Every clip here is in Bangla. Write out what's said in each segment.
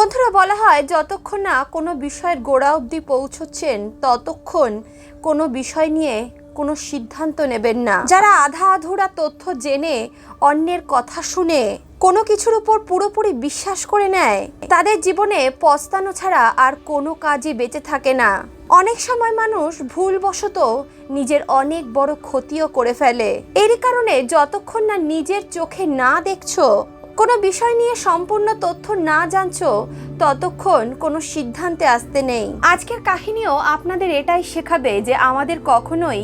বন্ধুরা, বলা হয় যতক্ষণ না কোনো বিষয়ের গোড়া অবধি পৌঁছচ্ছেন, ততক্ষণ কোনো বিষয় নিয়ে কোনো সিদ্ধান্ত নেবেন না। যারা আধা আধুরা তথ্য জেনে, অন্যের কথা শুনে, কোনো কিছুর উপর পুরোপুরি বিশ্বাস করে নেয়, তাদের জীবনে পস্তানো ছাড়া আর কোনো কাজই বেঁচে থাকে না। অনেক সময় মানুষ ভুলবশত নিজের অনেক বড় ক্ষতিও করে ফেলে। এরই কারণে যতক্ষণ না নিজের চোখে না দেখছ কোনো বিষয় নিয়ে সম্পূর্ণ তথ্য না জানছ, ততক্ষণ কোনো সিদ্ধান্তে আসতে নেই। আজকের কাহিনীও আপনাদের এটাই শেখাবে যে আমাদের কখনোই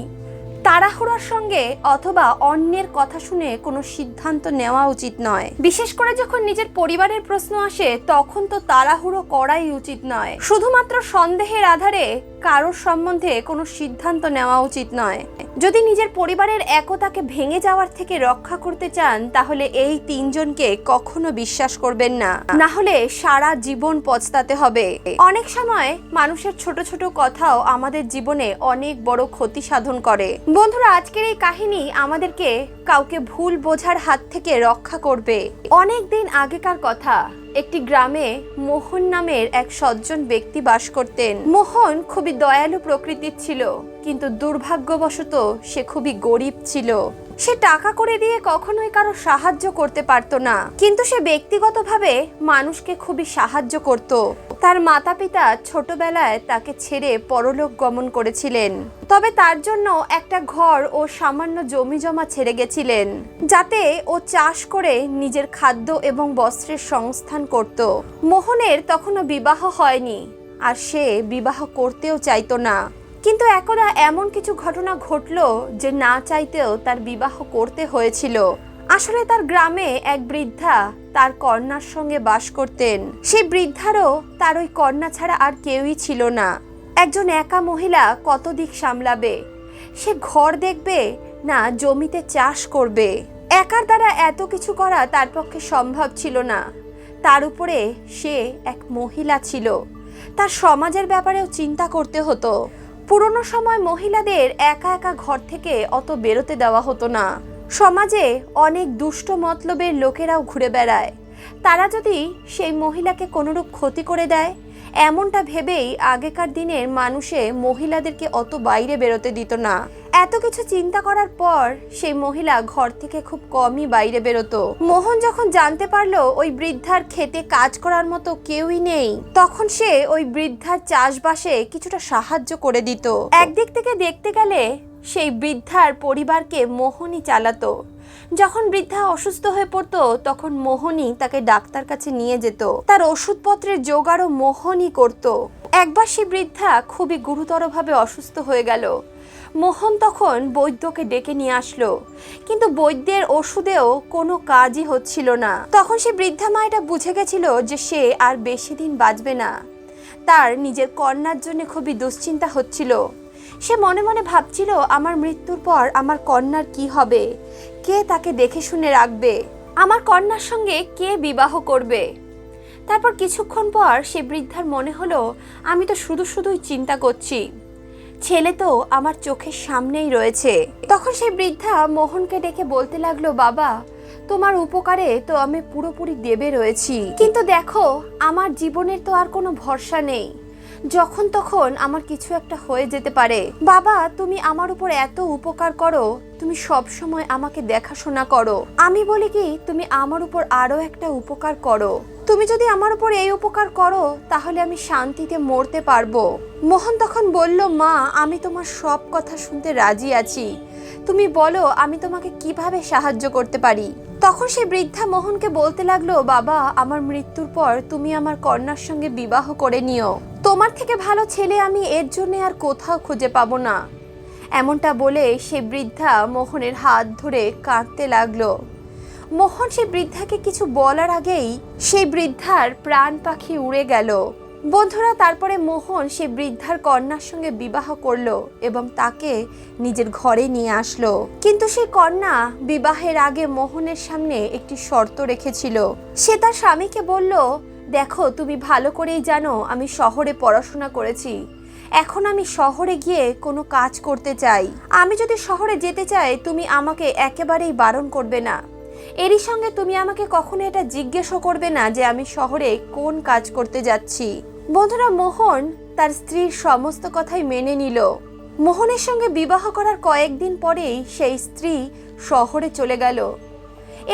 তাড়াহুড়োর সঙ্গে অথবা অন্যের কথা শুনে কোনো সিদ্ধান্ত নেওয়া উচিত নয়। বিশেষ করে যখন নিজের পরিবারের প্রশ্ন আসে, তখন তো তাড়াহুড়ো করাই উচিত নয়। শুধুমাত্র সন্দেহের আধারে কারোর সম্বন্ধে কোনো সিদ্ধান্ত নেওয়া উচিত নয়। যদি নিজের পরিবারের একতাকে ভেঙে যাওয়ার থেকে রক্ষা করতে চান, তাহলে এই তিনজনকে কখনো বিশ্বাস করবেন না। না হলে সারা জীবন পচতাতে হবে। অনেক সময় মানুষের ছোট ছোট কথাও আমাদের জীবনে অনেক বড় ক্ষতি সাধন করে। বন্ধুরা, আজকের এই কাহিনী আমাদেরকে কাউকে ভুল বোঝার হাত থেকে রক্ষা করবে। অনেক দিন আগেকার কথা, একটি গ্রামে মোহন নামের এক সজ্জন ব্যক্তি বাস করতেন। মোহন খুবই দয়ালু প্রকৃতির ছিল, কিন্তু দুর্ভাগ্যবশত সে খুবই গরিব ছিল। সে টাকা করে দিয়ে কখনোই কারও সাহায্য করতে পারতো না, কিন্তু সে ব্যক্তিগতভাবে মানুষকে খুবই সাহায্য করত। তার মাতা পিতা ছোটবেলায় তাকে ছেড়ে পরলোক গমন করেছিলেন। তবে তার জন্য একটা ঘর ও সামান্য জমি জমা ছেড়ে গেছিলেন, যাতে ও চাষ করে নিজের খাদ্য এবং বস্ত্রের সংস্থান করত। মোহনের তখনও বিবাহ হয়নি, আর সে বিবাহ করতেও চাইতো না। কিন্তু একদা এমন কিছু ঘটনা ঘটলো যে না চাইতেও তার বিবাহ করতে হয়েছিল। আসলে তার গ্রামে এক বৃদ্ধা তার কন্যার সঙ্গে বাস করতেন। সেই বৃদ্ধারও তার ওই কন্যা ছাড়া আর কেউই ছিল না। একজন একা মহিলা কত দিক সামলাবে? সে ঘর দেখবে না জমিতে চাষ করবে? একার দ্বারা এত কিছু করা তার পক্ষে সম্ভব ছিল না। তার উপরে সে এক মহিলা ছিল। তার সমাজের ব্যাপারেও চিন্তা করতে হতো। পুরনো সময় মহিলাদের একা একা ঘর থেকে অত বেরোতে দেওয়া হতো না। সমাজে অনেক দুষ্ট মতলবের লোকেরাও ঘুরে বেড়ায়। তারা যদি সেই মহিলাকে কোনোরূপ ক্ষতি করে দেয়, এমনটা ভেবেই আগেকার দিনের মানুষে মহিলাদেরকে অত বাইরে বেরোতে দিত না। এত কিছু চিন্তা করার পর সেই মহিলা ঘর থেকে খুব কমই বাইরে বেরোতো। মোহন যখন জানতে পারল ওই বৃদ্ধার খেতে কাজ করার মতো কেউই নেই, তখন সে ওই বৃদ্ধার চাষবাসে কিছুটা সাহায্য করে দিত। একদিক থেকে দেখতে গেলে সেই বৃদ্ধার পরিবারকে মোহনই চালাতো। যখন বৃদ্ধা অসুস্থ হয়ে পড়তো, তখন মোহনই তাকে ডাক্তার কাছে নিয়ে যেত। তার ওষুধপত্রের জোগাড়ও মোহনই করত। একবার সে বৃদ্ধা খুবই গুরুতরভাবে অসুস্থ হয়ে গেল। মোহন তখন বৈদ্যকে ডেকে নিয়ে আসলো। কিন্তু বৈদ্যের ওষুধেও কোনো কাজই হচ্ছিল না। তখন সে বৃদ্ধা মা এটা বুঝে গেছিল যে সে আর বেশি দিন বাঁচবে না। তার নিজের কন্যার জন্য খুবই দুশ্চিন্তা হচ্ছিল। সে মনে মনে ভাবছিল, আমার মৃত্যুর পর আমার কন্যার কি হবে? কে তাকে দেখে শুনে রাখবে? আমার কন্যার সঙ্গে কে বিবাহ করবে? তারপর কিছুক্ষণ পর সে বৃদ্ধার মনে হলো, আমি তো শুধু শুধুই চিন্তা করছি। ছেলে তো আমার চোখের সামনেই রয়েছে। তখন সেই বৃদ্ধা মোহনকে ডেকে বলতে লাগল, বাবা, তোমার উপকারে তো আমি পুরোপুরি দেবে রয়েছি। কিন্তু দেখো, আমার জীবনের তো আর কোনো ভরসা নেই। যখন তখন আমার কিছু একটা হয়ে যেতে পারে। বাবা, তুমি আমার উপর এত উপকার করো, তুমি সব সময় আমাকে দেখাশোনা করো। আমি বলি কি, তুমি আমার উপর আরও একটা উপকার করো। তুমি যদি আমার উপর এই উপকার করো, তাহলে আমি শান্তিতে মরতে পারব। মোহন তখন বলল, মা, আমি তোমার সব কথা শুনতে রাজি আছি। তুমি বলো, আমি তোমাকে কীভাবে সাহায্য করতে পারি? তখন সে বৃদ্ধা মোহনকে বলতে লাগল, বাবা, আমার মৃত্যুর পর তুমি আমার কন্যার সঙ্গে বিবাহ করে নিও। তোমার থেকে ভালো ছেলে আমি এর জন্য আর কোথাও খুঁজে পাবো না। এমনটা বলে সে বৃদ্ধা মোহনের হাত ধরে কাঁদতে লাগল। মোহন সে বৃদ্ধাকে কিছু বলার আগেই সেই বৃদ্ধার প্রাণ পাখি উড়ে গেল। বন্ধুরা, তারপরে মোহন সে বৃদ্ধার কন্যার সঙ্গে বিবাহ করল এবং তাকে নিজের ঘরে নিয়ে আসলো। কিন্তু সেই কন্যা বিবাহের আগে মোহনের সামনে একটি শর্ত রেখেছিল। সে তার স্বামীকে বলল দেখো, তুমি ভালো করেই জানো আমি শহরে পড়াশোনা করেছি। এখন আমি শহরে গিয়ে কোনো কাজ করতে চাই। আমি যদি শহরে যেতে চাই, তুমি আমাকে একেবারেই বারণ করবে না। এরই সঙ্গে তুমি আমাকে কখনো এটা জিজ্ঞেসও করবে না যে আমি শহরে কোন কাজ করতে যাচ্ছি। বন্ধুরা, মোহন তার স্ত্রীর সমস্ত কথাই মেনে নিল। মোহনের সঙ্গে বিবাহ করার কয়েকদিন পরেই সেই স্ত্রী শহরে চলে গেল।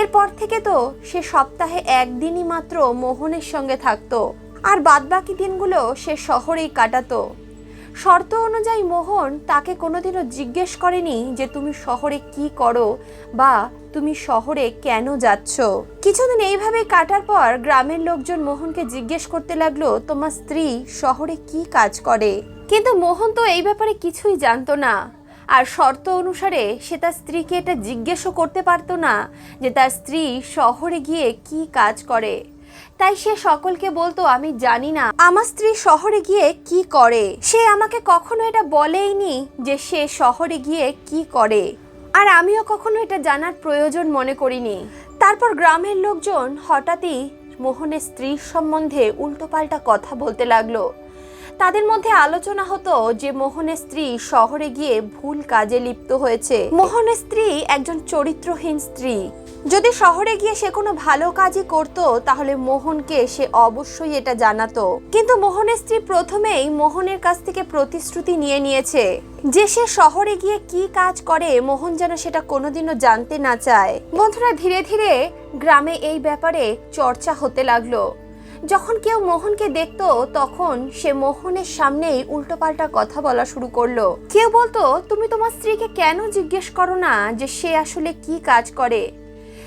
এরপর থেকে তো সে সপ্তাহে একদিনই মাত্র মোহনের সঙ্গে থাকতো, আর বাদবাকি দিনগুলো সে শহরেই কাটাতো। শর্ত অনুযায়ী মোহন তাকে কোনোদিনও জিজ্ঞেস করেনি যে তুমি শহরে কি করো বা তুমি শহরে কেন যাচ্ছ। কিছুদিন এইভাবে কাটার পর গ্রামের লোকজন মোহনকে জিজ্ঞেস করতে লাগল, তোমার স্ত্রী শহরে কি কাজ করে? কিন্তু মোহন তো এই ব্যাপারে কিছুই জানতো না। আর শর্ত অনুসারে সে তার স্ত্রীকে এটা জিজ্ঞেসও করতে পারতো না যে তার স্ত্রী শহরে গিয়ে কি কাজ করে। তাই সে সকলকে বলতো, আমি জানি না, আমার স্ত্রী শহরে গিয়ে কি করে? সে আমাকে কখনো এটা বলেইনি যে সে শহরে গিয়ে কি করে। আর আমিও কখনো এটা জানার প্রয়োজন মনে করিনি। তারপর গ্রামের লোকজন হঠাৎই মোহনের স্ত্রীর সম্বন্ধে উল্টোপাল্টা কথা বলতে লাগল। তাদের মধ্যে আলোচনা হতো যে মোহনের স্ত্রী শহরে গিয়ে ভুল কাজে লিপ্ত হয়েছে। মোহনের স্ত্রী একজন চরিত্রহীন স্ত্রী। যদি শহরে গিয়ে সে কোনো ভালো কাজই করত, তাহলে মোহনকে সে অবশ্যই এটা জানাতো। কিন্তু মোহনের স্ত্রী প্রথমেই মোহনের কাছ থেকে প্রতিশ্রুতি নিয়ে নিয়েছে যে সে শহরে গিয়ে কি কাজ করে, মোহন যেন সেটা কোনোদিনও জানতে না চায়। বন্ধুরা, ধীরে ধীরে গ্রামে এই ব্যাপারে চর্চা হতে লাগল। যখন কেউ মোহনকে দেখত, তখন সে মোহনের সামনেই উল্টোপাল্টা কথা বলা শুরু করল। কেউ বলতো, তুমি তোমার স্ত্রীকে কেন জিজ্ঞেস করো না যে সে আসলে কি কাজ করে?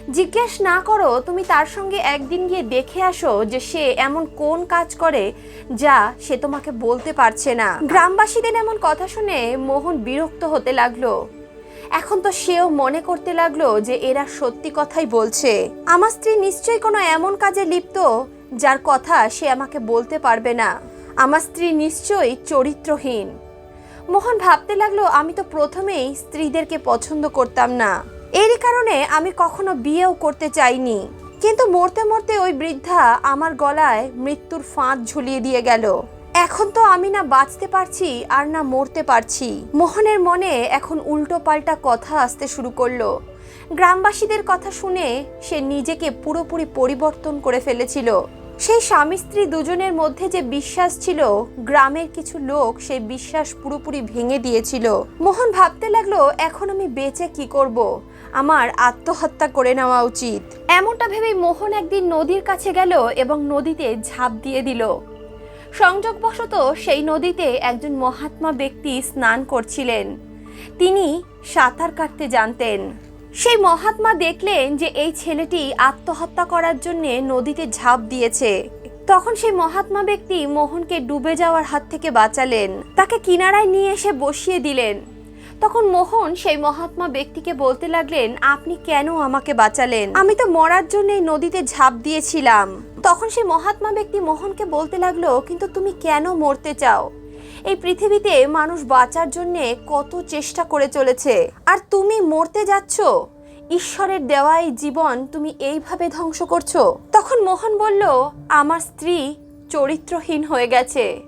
জিজ্ঞেস না করো, তুমি তার সঙ্গে একদিন গিয়ে দেখে আসো যে সে এমন কোন কাজ করে যা সে তোমাকে বলতে পারছে না। গ্রামবাসীদের এমন কথা শুনে মোহন বিরক্ত হতে লাগল। এখন তো সেও মনে করতে লাগল যে এরা সত্যি কথাই বলছে। আমার স্ত্রী নিশ্চয়ই কোনো এমন কাজে লিপ্ত যার কথা সে আমাকে বলতে পারবে না। আমার স্ত্রী নিশ্চয়ই চরিত্রহীন। মোহন ভাবতে লাগল আমি তো প্রথমেই স্ত্রীদেরকে পছন্দ করতাম না। এরই কারণে আমি কখনো বিয়েও করতে চাইনি। কিন্তু মরতে মরতে ওই বৃদ্ধা আমার গলায় মৃত্যুর ফাঁদ ঝুলিয়ে দিয়ে গেল। এখন তো আমি না বাঁচতে পারছি আর না মরতে পারছি। মোহনের মনে এখন উল্টো পাল্টা কথা আসতে শুরু করল। গ্রামবাসীদের কথা শুনে সে নিজেকে পুরোপুরি পরিবর্তন করে ফেলেছিল। সেই স্বামী স্ত্রী দুজনের মধ্যে যে বিশ্বাস ছিল, গ্রামের কিছু লোক সেই বিশ্বাস পুরোপুরি ভেঙে দিয়েছিল। মোহন ভাবতে লাগল, এখন আমি বেঁচে কি করব। আমার আত্মহত্যা করে নেওয়া উচিত। এমনটা ভেবেই মোহন একদিন নদীর কাছে গেল এবং নদীতে ঝাঁপ দিয়ে দিল। সংযোগবশত সেই নদীতে একজন মহাত্মা ব্যক্তি স্নান করছিলেন। তিনি সাঁতার কাটতে জানতেন। সেই মহাত্মা দেখলেন যে এই ছেলেটি আত্মহত্যা করার জন্য নদীতে ঝাঁপ দিয়েছে। তখন সেই মহাত্মা ব্যক্তি মোহনকে ডুবে যাওয়ার হাত থেকে বাঁচালেন। তাকে কিনারায় নিয়ে এসে বসিয়ে দিলেন। তখন মোহন সেই মহাত্মা ব্যক্তিকে বলতে লাগলেন, আপনি কেন আমাকে বাঁচালেন? আমি তো মরার জন্য নদীতে ঝাঁপ দিয়েছিলাম। তখন সেই মহাত্মা ব্যক্তি মোহনকে বলতে লাগল, কিন্তু তুমি কেন মরতে চাও? এই পৃথিবীতে মানুষ বাঁচার জন্য কত চেষ্টা করে চলেছে। আর তুমি মরতে যাচ্ছ? ঈশ্বরের দেওয়া এই জীবন তুমি এইভাবে ধ্বংস করছ? তখন মোহন বলল, আমার স্ত্রী চরিত্রহীন হয়ে গেছে।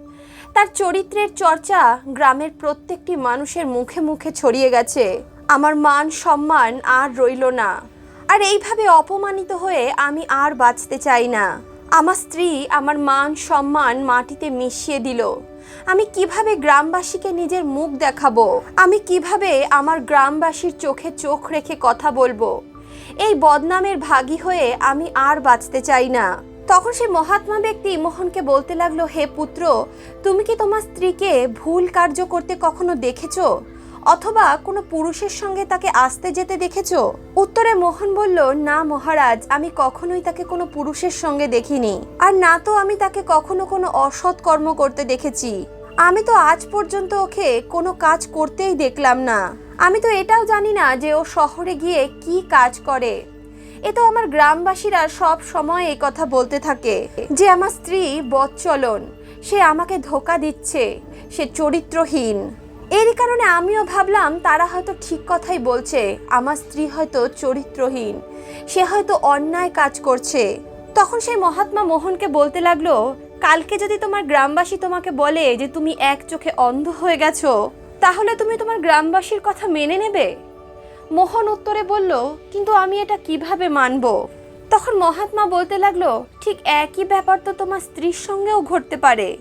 তার চরিত্রের চর্চা গ্রামের প্রত্যেকটি মানুষের মুখে মুখে ছড়িয়ে গেছে। আমার মান সম্মান আর রইল না। আর এইভাবে অপমানিত হয়ে আমি আর বাঁচতে চাই না। আমার স্ত্রী আমার মান সম্মান মাটিতে মিশিয়ে দিল। আমি কীভাবে গ্রামবাসীকে নিজের মুখ দেখাবো? আমি কীভাবে আমার গ্রামবাসীর চোখে চোখ রেখে কথা বলব? এই বদনামের ভাগী হয়ে আমি আর বাঁচতে চাই না। তখন সে মহাত্মা ব্যক্তি মোহনকে বলতে লাগল, হে পুত্র, তুমি কি তোমার স্ত্রীকে ভুল কার্য করতে কখনো দেখেছ? অথবা কোনো পুরুষের সঙ্গে তাকে আসতে যেতে দেখেছ? উত্তরে মোহন বলল, না মহারাজ, আমি কখনোই তাকে কোনো পুরুষের সঙ্গে দেখিনি। আর না তো আমি তাকে কখনো কোনো অসৎ কর্ম করতে দেখেছি। আমি তো আজ পর্যন্ত ওকে কোনো কাজ করতেই দেখলাম না। আমি তো এটাও জানি না যে ও শহরে গিয়ে কি কাজ করে। এ তো আমার গ্রামবাসীরা সব সময় এই কথা বলতে থাকে যে আমার স্ত্রী বচ্চলন সে আমাকে ধোকা দিচ্ছে। সে চরিত্রহীন। এরই কারণে আমিও ভাবলাম, তারা হয়তো ঠিক কথাই বলছে, আমার স্ত্রী হয়তো চরিত্রহীন, সে হয়তো অন্যায় কাজ করছে। তখন সেই মহাত্মা মোহনকে বলতে লাগল, কালকে যদি তোমার গ্রামবাসী তোমাকে বলে যে তুমি এক চোখে অন্ধ হয়ে গেছো, তাহলে তুমি তোমার গ্রামবাসীর কথা মেনে নেবে? মোহন উত্তরে বলল, কিন্তু আমি এটা কীভাবে মানব? তখন মহাত্মা বলতে লাগল, ঠিক একই ব্যাপার তো তোমার স্ত্রীর সঙ্গেও ঘটতে পারে।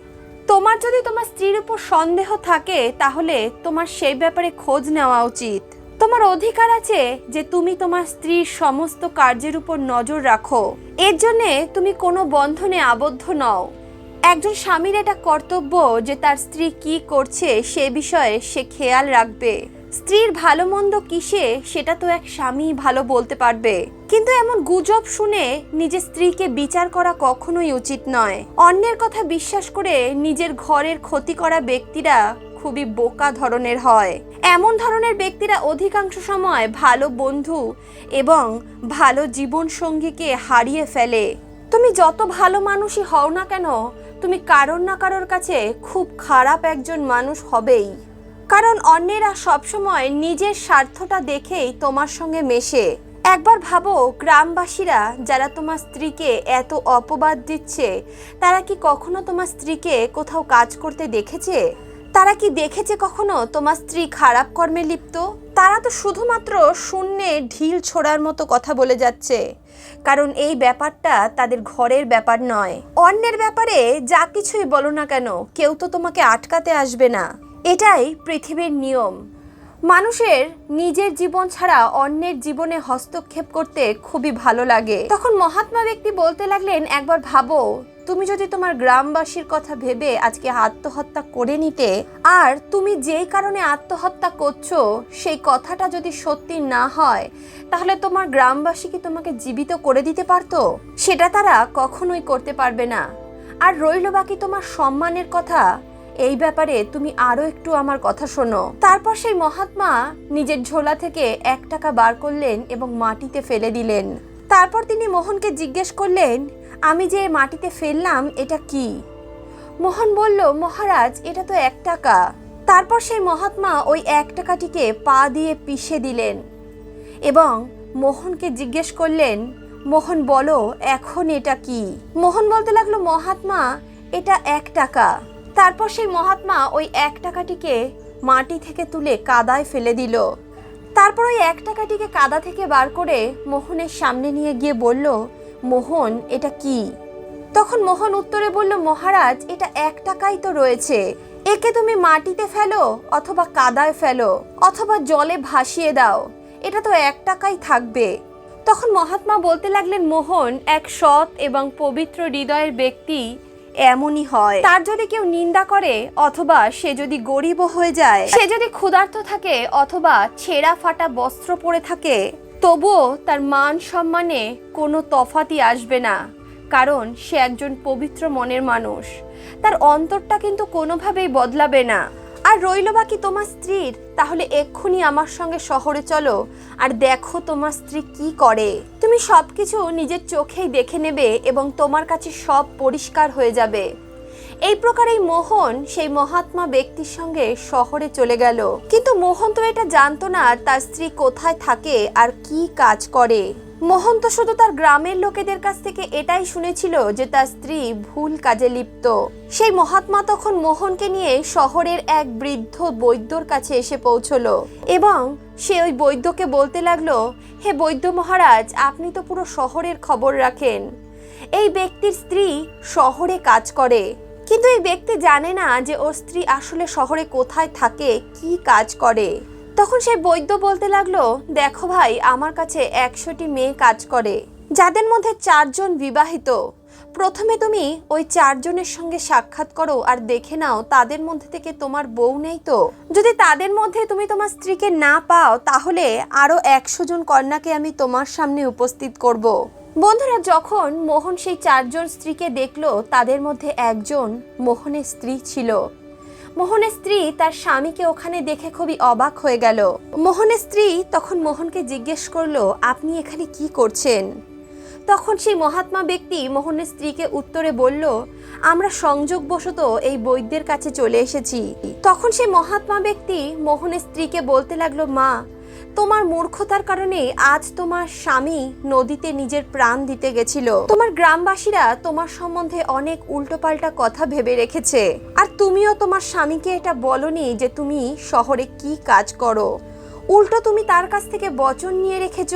তোমার যদি তোমার স্ত্রীর উপর সন্দেহ থাকে, তাহলে তোমার সেই ব্যাপারে খোঁজ নেওয়া উচিত। তোমার অধিকার আছে যে তুমি তোমার স্ত্রীর সমস্ত কার্যের উপর নজর রাখো। এর জন্যে তুমি কোনো বন্ধনে আবদ্ধ নও। একজন স্বামীর এটা কর্তব্য যে তার স্ত্রী কি করছে সে বিষয়ে সে খেয়াল রাখবে। স্ত্রীর ভালো মন্দ কিসে সেটা তো এক স্বামী ভালো বলতে পারবে। কিন্তু এমন গুজব শুনে নিজের স্ত্রীকে বিচার করা কখনোই উচিত নয়। অন্যের কথা বিশ্বাস করে নিজের ঘরের ক্ষতি করা ব্যক্তিরা খুবই বোকা ধরনের হয়। এমন ধরনের ব্যক্তিরা অধিকাংশ সময় ভালো বন্ধু এবং ভালো জীবন সঙ্গীকে হারিয়ে ফেলে। তুমি যত ভালো মানুষই হও না কেন, তুমি কারোর না কারোর কাছে খুব খারাপ একজন মানুষ হবেই। কারণ অন্যেরা সবসময় নিজের স্বার্থটা দেখেই তোমার সঙ্গে মেশে। একবার ভাবো, গ্রামবাসীরা যারা তোমার স্ত্রীকে এত অপবাদ দিচ্ছে, তারা কি কখনো তোমার স্ত্রীকে কোথাও কাজ করতে দেখেছে? তারা কি দেখেছে কখনো তোমার স্ত্রী খারাপ কর্মে লিপ্ত? তারা তো শুধুমাত্র শূন্যে ঢিল ছোড়ার মতো কথা বলে যাচ্ছে। কারণ এই ব্যাপারটা তাদের ঘরের ব্যাপার নয়। অন্যের ব্যাপারে যা কিছুই বলো না কেন, কেউ তো তোমাকে আটকাতে আসবে না। এটাই পৃথিবীর নিয়ম। মানুষের নিজের জীবন ছাড়া অন্যের জীবনে হস্তক্ষেপ করতে খুবই ভালো লাগে। তখন মহাত্মা ব্যক্তি বলতে লাগলেন, একবার ভাবো, তুমি যদি তোমার গ্রামবাসীর কথা ভেবে আজকে আত্মহত্যা করে নিতে, আর তুমি যেই কারণে আত্মহত্যা করছ, সেই কথাটা যদি সত্যি না হয়, তাহলে তোমার গ্রামবাসী কি তোমাকে জীবিত করে দিতে পারতো? সেটা তারা কখনোই করতে পারবে না। আর রইল বাকি তোমার সম্মানের কথা এই ব্যাপারে তুমি আরও একটু আমার কথা শোনো। তারপর সেই মহাত্মা নিজের ঝোলা থেকে এক টাকা বার করলেন এবং মাটিতে ফেলে দিলেন। তারপর তিনি মোহনকে জিজ্ঞেস করলেন, আমি যে মাটিতে ফেললাম, এটা কি? মোহন বলল, মহারাজ, এটা তো এক টাকা। তারপর সেই মহাত্মা ওই এক টাকাটিকে পা দিয়ে পিষে দিলেন এবং মোহনকে জিজ্ঞেস করলেন, মোহন, বলো, এখন এটা কি? মোহন বলতে লাগল, মহাত্মা, এটা এক টাকা। তারপর সেই মহাত্মা ওই এক টাকাটিকে মাটি থেকে তুলে কাদায় ফেলে দিল। তারপর ওই এক টাকাটিকে কাদা থেকে বার করে মোহনের সামনে নিয়ে গিয়ে বলল, মোহন, এটা কি? তখন মোহন উত্তরে বলল, মহারাজ, এটা এক টাকাই তো রয়েছে। একে তুমি মাটিতে ফেলো অথবা কাদায় ফেলো অথবা জলে ভাসিয়ে দাও। এটা তো এক টাকাই থাকবে। তখন মহাত্মা বলতে লাগলেন, মোহন, এক সৎ এবং পবিত্র হৃদয়ের ব্যক্তি এমনই হয়। তার যদি কেউ নিন্দা করে অথবা সে যদি গরিব হয়ে যায়, সে যদি ক্ষুধার্ত থাকে অথবা ছেঁড়া ফাটা বস্ত্র পরে থাকে, তবুও তার মান সম্মানে কোনো তফাতি আসবে না, কারণ সে একজন পবিত্র মনের মানুষ। তার অন্তরটা কিন্তু কোনোভাবেই বদলাবে না। আর রইল বাকি তোমার স্ত্রীর। তাহলে এক্ষুনি আমার সঙ্গে শহরে চলো, আর দেখো তোমার স্ত্রী কি করে। তুমি সব কিছু নিজের চোখেই দেখে নেবে এবং তোমার কাছে সব পরিষ্কার হয়ে যাবে। এই প্রকার এই মোহন সেই মহাত্মা ব্যক্তির সঙ্গে শহরে চলে গেল। কিন্তু মোহন তো এটা জানতো না তার স্ত্রী কোথায় থাকে আর কি কাজ করে। মোহন তো শুধু তার গ্রামের লোকেদের কাছ থেকে এটাই শুনেছিল যে তার স্ত্রী ভুল কাজে লিপ্ত। সেই মহাত্মা তখন মোহনকে নিয়ে শহরের এক বৃদ্ধ বৈদ্যর কাছে এসে পৌঁছলো এবং সে ওই বৈদ্যকে বলতে লাগল, হে বৈদ্য মহারাজ, আপনি তো পুরো শহরের খবর রাখেন। এই ব্যক্তির স্ত্রী শহরে কাজ করে। কিন্তু এই ব্যক্তি জানে না যে ওর স্ত্রী আসলে শহরে কোথায় থাকে, কি কাজ করে। তখন সেই বৈদ্য বলতে লাগল, দেখো ভাই, আমার কাছে একশোটি মেয়ে কাজ করে, যাদের মধ্যে চারজন বিবাহিত। প্রথমে তুমি ওই চারজনের সঙ্গে সাক্ষাৎ করো আর দেখে নাও তাদের মধ্যে থেকে তোমার বউ নেই তো। যদি তাদের মধ্যে তুমি তোমার স্ত্রীকে না পাও, তাহলে আরও একশো জন কন্যাকে আমি তোমার সামনে উপস্থিত করব। বন্ধুরা, যখন মোহন সেই চারজন স্ত্রীকে দেখল, তাদের মধ্যে একজন মোহনের স্ত্রী ছিল। মোহনের স্ত্রী তার স্বামীকে ওখানে দেখে খুবই অবাক হয়ে গেল। মোহনের স্ত্রী তখন মোহনকে জিজ্ঞেস করল, আপনি এখানে কি করছেন? তখন সেই মহাত্মা ব্যক্তি মোহনের স্ত্রীকে উত্তরে বলল, আমরা সংযোগবশত এই বৈদ্যের কাছে চলে এসেছি। তখন সেই মহাত্মা ব্যক্তি মোহনের স্ত্রীকে বলতে লাগল, মা তোমার মূর্খতার কারণে আজ তোমার স্বামী নদীতে নিজের প্রাণ দিতে গেছিল। তোমার গ্রামবাসীরা তোমার সম্বন্ধে অনেক উল্টোপাল্টা কথা ভেবে রেখেছে। আর তুমিও তোমার স্বামীকে এটা বলনি যে তুমি শহরে কি কাজ করো। উল্টো তুমি তার কাছ থেকে বচন নিয়ে রেখেছ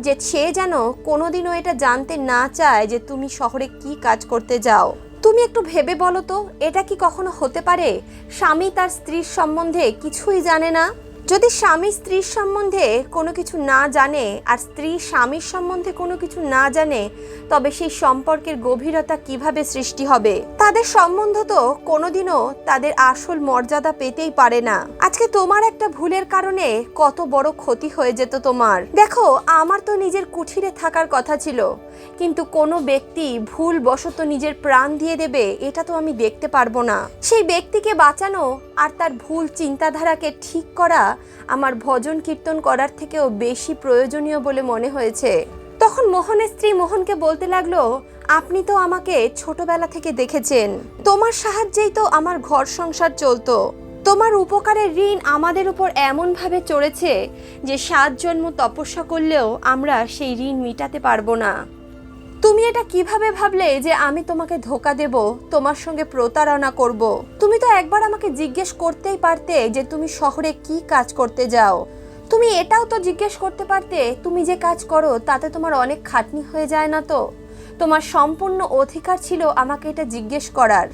যে সে যেন কোনোদিনও এটা জানতে না চায় যে তুমি শহরে কি কাজ করতে যাও। তুমি একটু ভেবে বলো তো, এটা কি কখনো হতে পারে? স্বামী তার স্ত্রীর সম্বন্ধে কিছুই জানে না? যদি স্বামী স্ত্রীর সম্বন্ধে কোনো কিছু না জানে আর স্ত্রী স্বামীর সম্বন্ধে কোনো কিছু না জানে, তবে সেই সম্পর্কের গভীরতা কীভাবে সৃষ্টি হবে? তাদের সম্বন্ধ তো কোনোদিনও তাদের আসল মর্যাদা পেতেই পারে না। আজকে তোমার একটা ভুলের কারণে কত বড় ক্ষতি হয়ে যেত তোমার। দেখো, আমার তো নিজের কুঠিরে থাকার কথা ছিল, কিন্তু কোনো ব্যক্তি ভুল বশত নিজের প্রাণ দিয়ে দেবে, এটা তো আমি দেখতে পারব না। সেই ব্যক্তিকে বাঁচানো আর তার ভুল চিন্তাধারাকে ঠিক করা আমার ভজন কীর্তন করার থেকেও বেশি প্রয়োজনীয় বলে মনে হয়েছে। তখন মোহনের স্ত্রী মোহনকে বলতে লাগল, আপনি তো আমাকে ছোটবেলা থেকে দেখেছেন। তোমার সাহায্যেই তো আমার ঘর সংসার চলতো। তোমার উপকারের ঋণ আমাদের উপর এমনভাবে চড়েছে যে সাত জন্ম তপস্যা করলেও আমরা সেই ঋণ মিটাতে পারব না। তুমি এটা কীভাবে ভাবলে যে আমি তোমাকে ধোকা দেব, তোমার সঙ্গে প্রতারণা করব? তুমি তো একবার আমাকে জিজ্ঞেস করতেই পারতে যে তুমি শহরে কি কাজ করতে যাও। তুমি এটাও তো জিজ্ঞেস করতে পারতে, তুমি যে কাজ করো তাতে তোমার অনেক খাটনি হয়ে যায় না তো? তোমার সম্পূর্ণ অধিকার ছিল আমাকে এটা জিজ্ঞেস করার।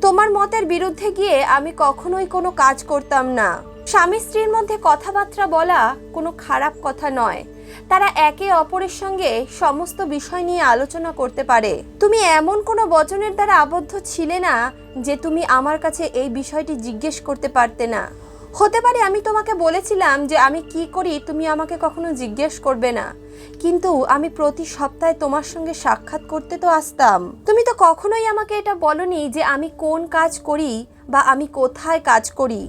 তোমার মতের বিরুদ্ধে গিয়ে আমি কখনোই কোনো কাজ করতাম না। স্বামী স্ত্রীর মধ্যে কথাবার্তা বলা কোনো খারাপ কথা নয়। তারা একে অপরের সঙ্গে সমস্ত বিষয় নিয়ে আলোচনা করতে পারে। তুমি এমন কোনো বচনের দ্বারা আবদ্ধ ছিলে না যে তুমি আমার কাছে এই বিষয়টি জিজ্ঞেস করতে পারতে না। হতে পারে আমি তোমাকে বলেছিলাম যে আমি কি করি তুমি আমাকে কখনো জিজ্ঞেস করবে না। কিন্তু আমি প্রতি সপ্তাহে তোমার সঙ্গে সাক্ষাৎ করতে তো আসতাম। তুমি তো কখনোই আমাকে এটা বলনি যে আমি কোন কাজ করি বা আমি কোথায় কাজ করি।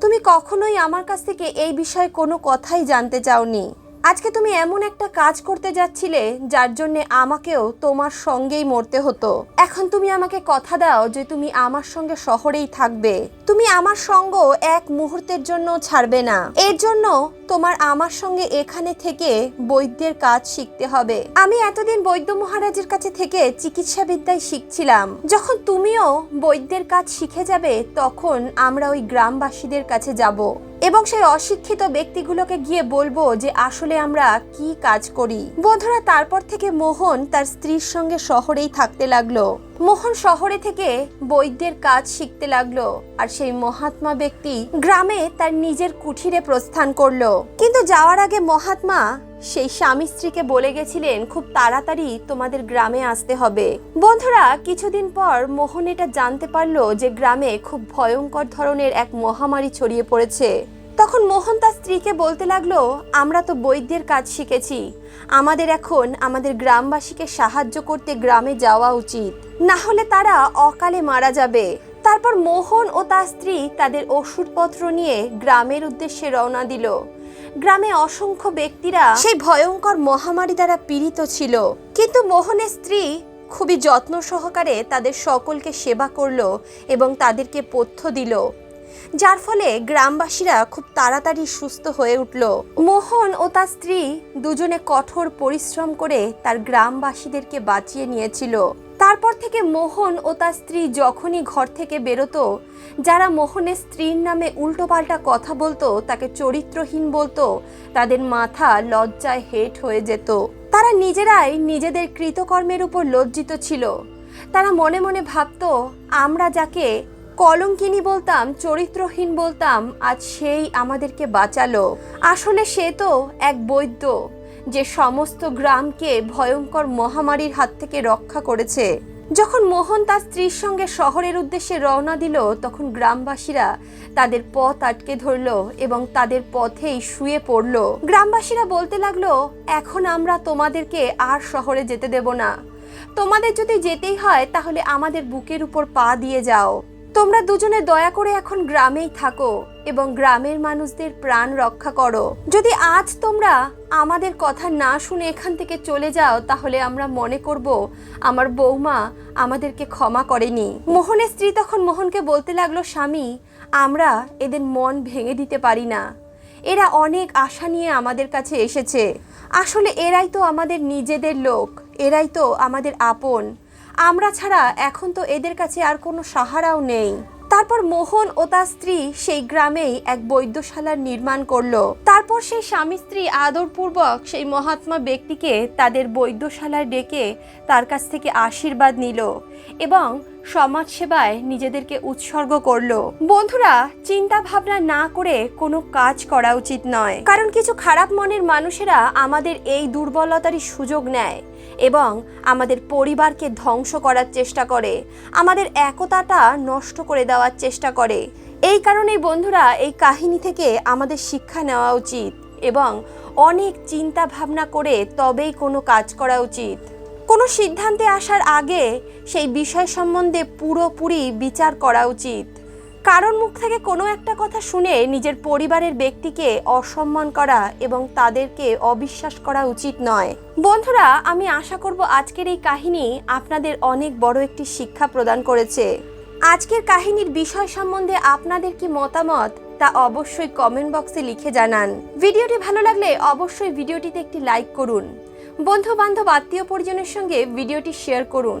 তুমি কখনোই আমার কাছ থেকে এই বিষয়ে কোনো কথাই জানতে চাওনি। আজকে তুমি এমন একটা কাজ করতে যাচ্ছিলে যার জন্য আমাকেও তোমার সঙ্গেই মরতে হতো। এখন তুমি আমাকে কথা দাও যে তুমি আমার সঙ্গে শহরেই থাকবে। তুমি আমার সঙ্গ এক মুহূর্তের জন্য ছাড়বে না। এর জন্য তোমার আমার সঙ্গে এখানে থেকে বৈদ্যের কাজ শিখতে হবে। আমি এতদিন বৈদ্য মহারাজের কাছে থেকে চিকিৎসা বিদ্যায় শিখছিলাম। যখন তুমিও বৈদ্যের কাজ শিখে যাবে, তখন আমরা ওই গ্রামবাসীদের কাছে যাব। এবং সেই অশিক্ষিত ব্যক্তিগুলোকে গিয়ে বলব যে আসলে আমরা কি কাজ করি। বন্ধুরা, তারপর থেকে মোহন তার স্ত্রীর সঙ্গে শহরেই থাকতে লাগল। মোহন শহরে থেকে বৈদ্যের কাজ শিখতে লাগল আর সেই মহাত্মা ব্যক্তি গ্রামে তার নিজের কুঠিরে প্রস্থান করল। কিন্তু যাওয়ার আগে মহাত্মা সেই স্বামী স্ত্রীকে বলে গেছিলেন, খুব তাড়াতাড়ি তোমাদের গ্রামে আসতে হবে। বন্ধুরা, কিছুদিন পর মোহন এটা জানতে পারল যে গ্রামে খুব ভয়ঙ্কর ধরনের এক মহামারী ছড়িয়ে পড়েছে। তখন মোহন তার স্ত্রীকে বলতে লাগল, আমরা তো বৈদ্যের কাজ শিখেছি। আমাদের এখন আমাদের গ্রামবাসীকে সাহায্য করতে গ্রামে যাওয়া উচিত। না হলে তারা অকালে মারা যাবে। তারপর মোহন ও তার স্ত্রী তাদের ওষুধপত্র নিয়ে গ্রামের উদ্দেশ্যে রওনা দিল। গ্রামে অসংখ্য ব্যক্তিরা সেই ভয়ঙ্কর মহামারী দ্বারা পীড়িত ছিল। কিন্তু মোহনের স্ত্রী খুবই যত্ন সহকারে তাদের সকলকে সেবা করল এবং তাদেরকে পথ্য দিল। যার ফলে গ্রামবাসীরা খুব তাড়াতাড়ি সুস্থ হয়ে উঠল। মোহন ও তার স্ত্রী দুজনে কঠোর পরিশ্রম করে তার গ্রামবাসীদেরকে বাঁচিয়ে নিয়েছিল। তারপর থেকে মোহন ও তার স্ত্রী যখনই ঘর থেকে বেরোতো, যারা মোহনের স্ত্রীর নামে উল্টোপাল্টা কথা বলতো, তাকে চরিত্রহীন বলতো, তাদের মাথা লজ্জায় হেট হয়ে যেত। তারা নিজেরাই নিজেদের কৃতকর্মের উপর লজ্জিত ছিল। তারা মনে মনে ভাবত, আমরা যাকে কলঙ্কিনী বলতাম, চরিত্রহীন বলতাম, আজ সেই আমাদেরকে বাঁচালো। আসলে সে তো এক বৈদ্য, যে সমস্ত গ্রামকে ভয়ঙ্কর মহামারীর হাত থেকে রক্ষা করেছে। যখন মোহন তার স্ত্রীর সঙ্গে শহরের উদ্দেশ্যে রওনা দিল, তখন গ্রামবাসীরা তাদের পথ আটকে ধরলো এবং তাদের পথেই শুয়ে পড়ল। গ্রামবাসীরা বলতে লাগল, এখন আমরা তোমাদেরকে আর শহরে যেতে দেব না। তোমাদের যদি যেতেই হয়, তাহলে আমাদের বুকের উপর পা দিয়ে যাও। তোমরা দুজনে দয়া করে এখন গ্রামেই থাকো এবং গ্রামের মানুষদের প্রাণ রক্ষা করো। যদি আজ তোমরা আমাদের কথা না শুনে এখান থেকে চলে যাও, তাহলে আমরা মনে করব আমার বৌমা আমাদেরকে ক্ষমা করেনি। মোহনের স্ত্রী তখন মোহনকে বলতে লাগল, স্বামী, আমরা এদের মন ভেঙে দিতে পারি না। এরা অনেক আশা নিয়ে আমাদের কাছে এসেছে। আসলে এরাই তো আমাদের নিজেদের লোক। এরাই তো আমাদের আপন। আমরা ছাড়া এখন তো এদের কাছে আর কোনো সাহারাও নেই। তারপর মোহন ও তার স্ত্রী সেই গ্রামেই এক বৈদ্যশালার নির্মাণ করল। তারপর সেই স্বামী স্ত্রী আদরপূর্বক সেই মহাত্মা ব্যক্তিকে তাদের বৈদ্যশালায় ডেকে তার কাছ থেকে আশীর্বাদ নিল এবং সমাজ সেবায় নিজেদেরকে উৎসর্গ করল। বন্ধুরা চিন্তা ভাবনা না করে কোনো কাজ করা উচিত নয়। কারণ কিছু খারাপ মনের মানুষেরা আমাদের এই দুর্বলতারই সুযোগ নেয়। এবং আমাদের পরিবারকে ধ্বংস করার চেষ্টা করে, আমাদের একতাটা নষ্ট করে দেওয়ার চেষ্টা করে। এই কারণেই বন্ধুরা, এই কাহিনী থেকে আমাদের শিক্ষা নেওয়া উচিত এবং অনেক চিন্তা ভাবনা করে তবেই কোনো কাজ করা উচিত। কোনো সিদ্ধান্তে আসার আগে সেই বিষয় সম্বন্ধে পুরোপুরি বিচার করা উচিত। কারোর মুখ থেকে কোনো একটা কথা শুনে নিজের পরিবারের ব্যক্তিকে অসম্মান করা এবং তাদেরকে অবিশ্বাস করা উচিত নয়। বন্ধুরা, আমি আশা করব আজকের এই কাহিনী আপনাদের অনেক বড় একটি শিক্ষা প্রদান করেছে। আজকের কাহিনীর বিষয় সম্বন্ধে আপনাদের কি মতামত তা অবশ্যই কমেন্ট বক্সে লিখে জানান। ভিডিওটি ভালো লাগলে অবশ্যই ভিডিওটিতে একটি লাইক করুন। বন্ধু বান্ধব আত্মীয় পরিজনের সঙ্গে ভিডিওটি শেয়ার করুন।